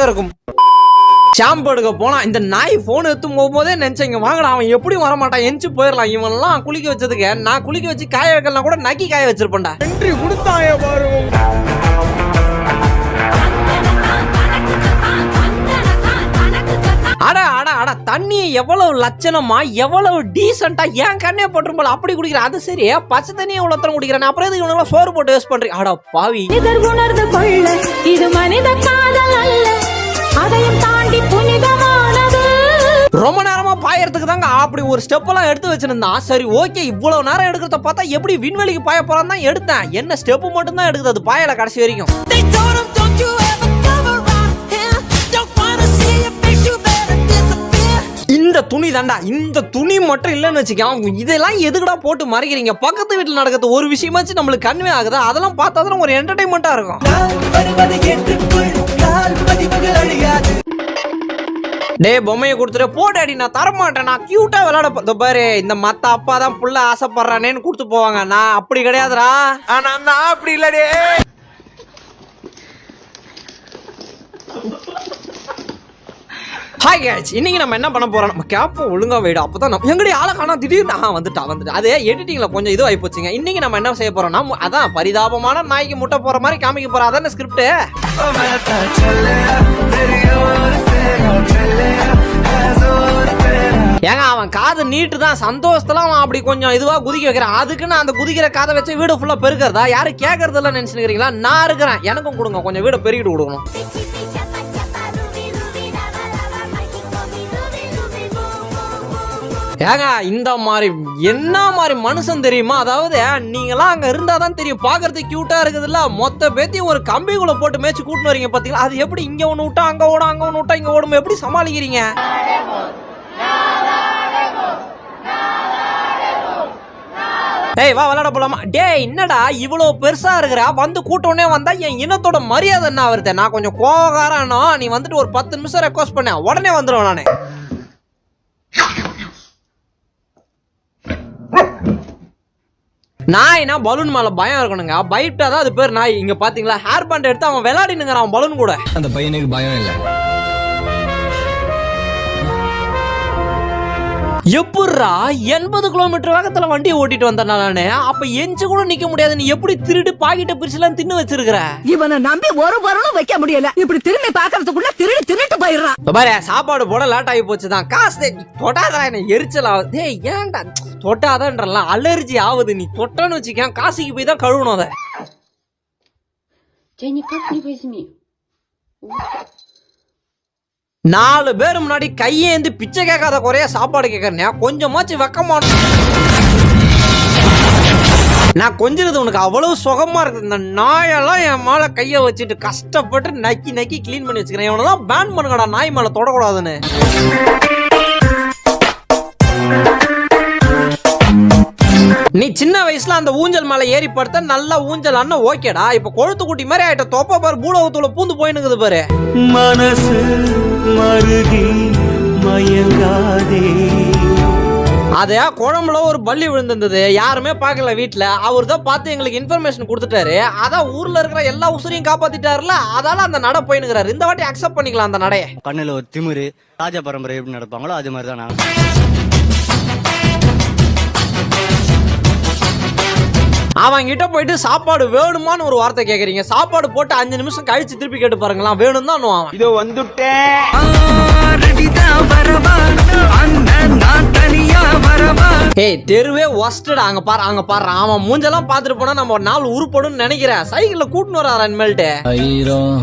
நன்றாக இருக்கும். ஷாம்பு எடுக்க போனா இந்த நாய் போன் எடுத்து போகும்போதே நினைச்சேங்க வாங்கடா அவன் எப்படி வரமாட்டான் எஞ்சி போயிடலாம். இவன்லாம் குளிக்க வச்சதுக்கு நான் குளிக்க வச்சு காய வைக்கலாம் கூட நக்கி காய வச்சிருப்பேன்டா. என்ட்ரி கொடுத்தாய பாருங்க அட அட அட தண்ணியை எவ்வளவு லட்சணமா எவ்வளவு டீசெண்டா என் கண்ணே போல அப்படி குடிக்கிற அது சரி பச்சை தண்ணியை இவ்வளோ குடிக்கிறேன்? அப்புறம் எதுக்கு இவனுக்கு சோறு போட்டு வேஸ்ட் பண்றீங்க? அட பாவி. இதர் உணர்ந்து கொள்ள இது மனித அதையும் தாண்டி புனிதமானது. ரொம்ப நேரமா பாயறதுக்கு தாங்க அப்படி ஒரு ஸ்டெப் எல்லாம் எடுத்து வச்சிருந்தான் சரி ஓகே இவ்வளவு நேரம் எடுக்கிறத பார்த்தா எப்படி விண்வெளிக்கு பாய போறான்னு தான் எடுத்தேன். என்ன ஸ்டெப் மட்டும் தான் எடுக்குது அது பாயல கடைசி வரைக்கும். இந்த துணி தாண்டா இந்த துணி மட்டும் இல்லைன்னு வச்சுக்கோங்க. இதெல்லாம் எதுக்குடா போட்டு மறைக்கிறீங்க? பக்கத்து வீட்டில் நடக்கிறது ஒரு விஷயமாச்சும் நம்மளுக்கு கன்வே ஆகுது? அதெல்லாம் பார்த்தா ஒரு என்டர்டைன்மெண்ட்டாக இருக்கும். டே பொம்மையை கொடுத்துட்டு போ டாடி நான் தரமாட்டேன். நான் கியூட்டா விளையாட இதோ பாரு இந்த மத்த அப்பா தான் புள்ள ஆசைப்படுறானேன்னு கொடுத்து போவாங்க. நான் அப்படி கிடையாதுடா. ஆனா நான் அப்படி இல்லடே ஹாய் கேட்ச் இன்னைக்கு நம்ம என்ன பண்ண போறோம்? நம்ம கேப்ப ஒழுங்கா வைடு. அப்பதான் நம்ம எங்கடி ஆளை காணா திடீர்னு ஆ வந்துட்டா வந்துட்டு. அது எடிட்டிங்ல கொஞ்சம் இது போச்சுங்க. இன்னைக்கு நம்ம என்ன செய்ய போறோம்னா அதான் பரிதாபமான நாய்க்கு முட்டை போற மாதிரி காமிக்க போறோம் அதான ஸ்கிரிப்ட் ஏங்க அவன் காது நீட்டு தான் சந்தோஷத்துல அவன் அப்படி கொஞ்சம் இதுவா குதிக்க வைக்கிறான் அதுக்கு நான் அந்த குதிக்கிற காதை வச்சு வீடு ஃபுல்லா பெருக்கிறதா? யாரும் கேட்கறது இல்ல நினைச்சுக்கிறீங்களா நான் இருக்கிறேன். எனக்கும் கொடுங்க. கொஞ்சம் வீடு பெருக்கிட்டு கொடுக்கணும். ஏங்க இந்த மாதிரி என்ன மாதிரி மனுஷன் தெரியுமா? அதாவது நீங்களாம் அங்கே இருந்தால் தான் தெரியும். பார்க்கறதுக்கு க்யூட்டாக இருக்குதுல்ல? மொத்த பேத்தையும் ஒரு கம்பிக்குள்ளே போட்டு மேய்ச்சி கூட்டின்னு வரீங்க பார்த்தீங்களா அது எப்படி இங்கே ஒன்று விட்டா அங்கே ஓடும் அங்கே ஒன்று விட்டா இங்கே ஓடும் எப்படி சமாளிக்கிறீங்க? டேய் வா விளாட போலாமா? டேய் என்னடா இவ்வளோ பெருசா இருக்கிறா? வந்து கூட்டோடனே வந்தா என் இனத்தோட மரியாதை என்ன வருது? நான் கொஞ்சம் கோகாரானோ நீ வந்துட்டு ஒரு பத்து நிமிஷம் ரெக்வஸ்ட் பண்ண. உடனே வந்துடுவேன் நான். நாய்னா பலூன் மேல பயம் இருக்கணுங்க. பயிட்டாதான் தான் அது பேர் நாய். இங்க பாத்தீங்களா? ஹேர் பேண்ட் எடுத்து அவன் விளையாடினுங்கிறான் அவன் பலூன் கூட. அந்த பையனுக்கு பயம் இல்லை. எப்பட்றா? எண்பது கிலோமீட்டர் வேகத்துல வண்டியை ஓட்டிட்டு வந்தேன் நானு? அப்ப எஞ்சி கூட நிக்க முடியாது. நீ எப்படி திருடு பாக்கிட்ட பிரிச்சுலாம் தின்னு வச்சிருக்கிற? இவனை நம்பி ஒரு பொருளும் வைக்க முடியல. இப்படி திரும்பி பாக்குறதுக்குள்ள திருடி திருட்டு போயிடுறான். இப்ப பாரு சாப்பாடு போட லேட் ஆகி போச்சுதான். காசு தே- நீ தொட்டாதடா என்ன எரிச்சல் ஆகுது டேய் ஏன்டா? தொட்டாதன்றலாம் அலர்ஜி ஆகுது. நீ தொட்டன்னு வச்சுக்கேன் காசிக்கு போய் தான் கழுவணும் அதை. நாலு பேர் முன்னாடி கையேந்து பிச்சை கேட்காத குறைய சாப்பாடு கேட்கறனே. கொஞ்சமாச்சு வெக்கமான நான் கொஞ்சிறது உனக்கு அவ்வளவு சுகமா இருக்குது இந்த நாயெல்லாம் என் மேல கையை வச்சுட்டு கஷ்டப்பட்டு நக்கி நக்கி க்ளீன் பண்ணி வச்சுக்கிறேன். இவனெல்லாம் பேன் பண்ணுங்கடா நாய் மேல தொடக்கூடாதுன்னு. நீ சின்ன வயசுல அந்த ஊஞ்சல் மேல ஏறி படுத்த நல்லா ஊஞ்சல் அண்ணன் ஓகேடா. இப்ப கொழுத்து குட்டி மாதிரி ஆயிட்ட தொப்ப பாரு பூலோகத்துல பூந்து போயினுக்குது பாரு. மனசு மருகி மயங்காதே. அது குழம்புல ஒரு பள்ளி விழுந்திருந்தது? யாருமே பார்க்கல வீட்ல. அவர் தான் பார்த்து எங்களுக்கு இன்ஃபர்மேஷன் கொடுத்துட்டாரு. அதான் ஊர்ல இருக்கிற எல்லா உசுரையும் காப்பாத்திட்டாருல. அதால அந்த நட போயினுக்கிறாரு இந்த வாட்டி அக்செப்ட் பண்ணிக்கலாம் அந்த நடைய. கண்ணுல ஒரு திமிரு ராஜ பரம்பரை எப்படி நடப்பாங்களோ அது மாதிரி தான் நான் அவன் கிட்ட போயிட்டு சாப்பாடு வேணுமான்னு ஒரு வார்த்தை கேக்குறீங்க. சாப்பாடு போட்டு அஞ்சு நிமிஷம் கழிச்சு திருப்பி கேட்டு பாருங்களா வேணும் தான் அவன். இதோ வந்துட்டேன் ஏய் தெருவே ஒஸ்டடா அங்க பாரு அங்க பாரு. அவன் மூஞ்செல்லாம் பார்த்துட்டு போனா நம்ம ஒரு நாள் உருப்படும்னு நினைக்கிறேன். சைக்கிள்ல கூட்டின்னு வராரு இனிமேல்ட்டு ஆயிரம்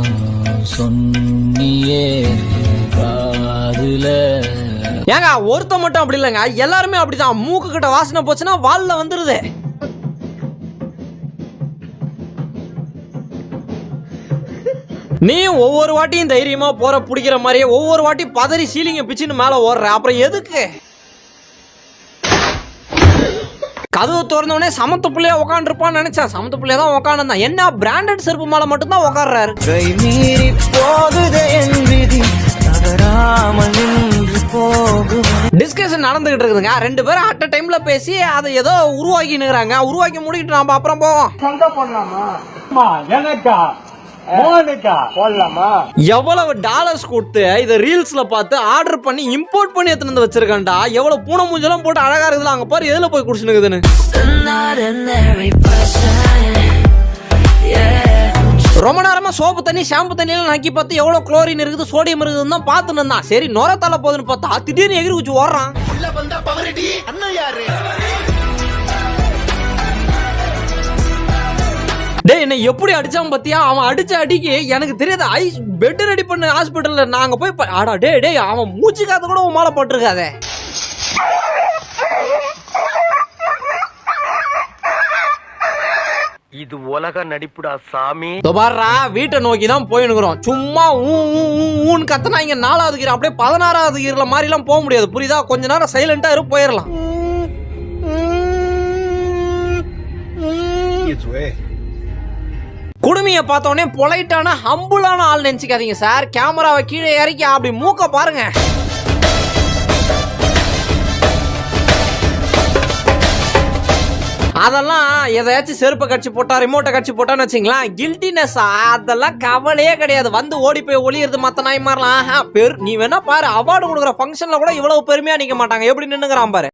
சொன்னியே காதுல ஏங்க ஒருத்த மட்டும் அப்படி இல்லைங்க. எல்லாருமே அப்படிதான். மூக்கு கிட்ட வாசனை போச்சுன்னா வால்ல வந்துருது. நீ ஒவ்வொரு வாட்டியும் தைரியமா போற பிடிக்கிற மாதிரியே ஒவ்வொரு வாட்டி பதறி சீலிங்க பிச்சுன்னு மேல ஓடுற. அப்புறம் எதுக்கு? கதவு திறந்தவொடனே சமத்து பிள்ளையா உட்காந்துருப்பான்னு நினைச்சேன். சமத்து பிள்ளையா தான் உட்காந்துருந்தான் என்ன? பிராண்டட் செருப்பு மேல மட்டும் தான் உட்காடுறாரு கை மீறி போகுதே என் விதி. தவறாமல் டிஸ்கஷன் நடந்துகிட்டு இருக்குதுங்க. ரெண்டு பேரும் அட் டைம்ல பேசி அதை ஏதோ உருவாக்கினுங்கிறாங்க உருவாக்கி முடிக்கிட்டு நாம அப்புறம் போவோம். மோனிகா போடலாமா எவ்வளவு டாலர்ஸ் கொடுத்து இதை ரீல்ஸ்ல பார்த்து ஆர்டர் பண்ணி இம்போர்ட் பண்ணி எடுத்துட்டு வந்து வச்சிருக்கான்டா. எவ்வளவு பூனை மூஞ்செல்லாம் போட்டு அழகா இருக்குதுல அங்க பாரு எதுல போய் குடிச்சுனுக்குதுன்னு ரொம்ப நேரமா சோப்பு தண்ணி ஷாம்பு தண்ணியெல்லாம் நக்கி பார்த்து எவ்வளவு குளோரின் இருக்குது சோடியம் இருக்குதுன்னு தான் பார்த்துன்னு இருந்தான். சரி நுர தள்ள போகுதுன்னு பார்த்தா திடீர்னு எகிரி குச்சி ஓடுறான். என்ன எப்படி அடிச்சான் பாத்தியா? அவன் அடிச்ச அடிக்கு எனக்கு தெரியாது ஐஸ் பெட் ரெடி பண்ண ஹாஸ்பிட்டல்ல நாங்க போய் ஆடா டேய் டேய் அவன் மூச்சு காத்து கூட உன் மேல போட்டிருக்காதே. இது உலக நடிப்புடா சாமி. இதோ பாருடா வீட்டை நோக்கி தான் போயினுக்குறோம் சும்மா ஊ ஊ, ஊ, ஊன்னு கத்துனா இங்க நாலாவது கீரை அப்படியே பதினாறாவது கீரில மாதிரி எல்லாம் போக முடியாது. புரியுதா? கொஞ்ச நேரம் சைலண்டா இரு போயிடலாம் குடுமியை பார்த்தோன்னே பொலைட்டான ஹம்புளான ஆள் நினச்சிக்காதீங்க சார். கேமராவை கீழே இறக்கி அப்படி மூக்க பாருங்க. அதெல்லாம் எதையாச்சும் செருப்பை கட்சி போட்டா ரிமோட்டை கட்சி போட்டான்னு வச்சுங்களேன் கில்ட்டினஸ் அதெல்லாம் கவலையே கிடையாது. வந்து ஓடி போய் ஒளியிறது மற்ற நாய் மாதிரிலாம் ஆஹா, பெரு நீ வேணா பாரு அவார்டு கொடுக்குற ஃபங்க்ஷனில் கூட இவ்வளவு பெருமையாக நிற்க மாட்டாங்க. எப்படி நின்னுங்கிறான் பாரு.